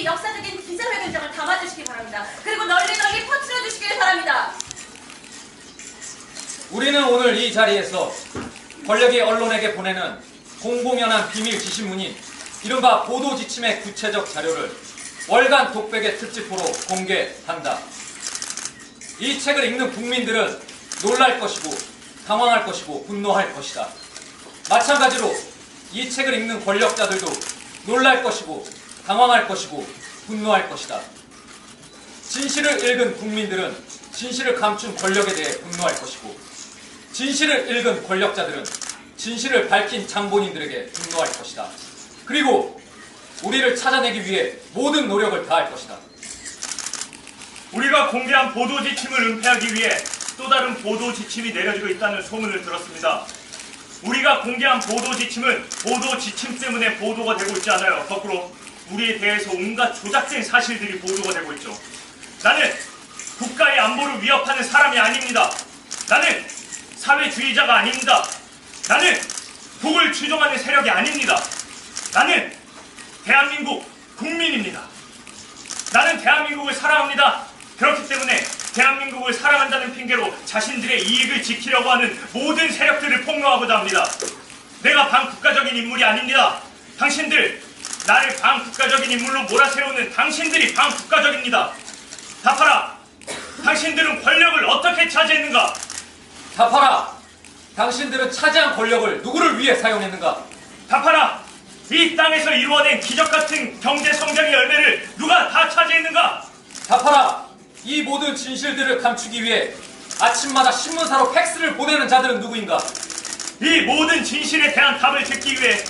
이 역사적인 기자회견장을 담아주시기 바랍니다. 그리고 널리 널리 퍼뜨려 주시길 바랍니다. 우리는 오늘 이 자리에서 권력이 언론에게 보내는 공공연한 비밀 지시문인 이른바 보도 지침의 구체적 자료를 월간 독백의 특집으로 공개한다. 이 책을 읽는 국민들은 놀랄 것이고 당황할 것이고 분노할 것이다. 마찬가지로 이 책을 읽는 권력자들도 놀랄 것이고 당황할 것이고 분노할 것이다. 진실을 읽은 국민들은 진실을 감춘 권력에 대해 분노할 것이고 진실을 읽은 권력자들은 진실을 밝힌 장본인들에게 분노할 것이다. 그리고 우리를 찾아내기 위해 모든 노력을 다할 것이다. 우리가 공개한 보도 지침을 은폐하기 위해 또 다른 보도 지침이 내려지고 있다는 소문을 들었습니다. 우리가 공개한 보도 지침은 보도 지침 때문에 보도가 되고 있지 않아요. 거꾸로 우리에 대해서 온갖 조작된 사실들이 보도가 되고 있죠. 나는 국가의 안보를 위협하는 사람이 아닙니다. 나는 사회주의자가 아닙니다. 나는 북을 추종하는 세력이 아닙니다. 나는 대한민국 국민입니다. 나는 대한민국을 사랑합니다. 그렇기 때문에 대한민국을 사랑한다는 핑계로 자신들의 이익을 지키려고 하는 모든 세력들을 폭로하고자 합니다. 내가 반국가적인 인물이 아닙니다. 당신들, 나를 반국가적인 인물로 몰아세우는 당신들이 반국가적입니다. 답하라. 당신들은 권력을 어떻게 차지했는가? 답하라! 당신들은 차지한 권력을 누구를 위해 사용했는가? 답하라. 이 땅에서 이루어낸 기적 같은 경제 성장의 열매를 누가 다 차지했는가? 답하라! 이 모든 진실들을 감추기 위해 아침마다 신문사로 팩스를 보내는 자들은 누구인가? 이 모든 진실에 대한 답을 듣기 위해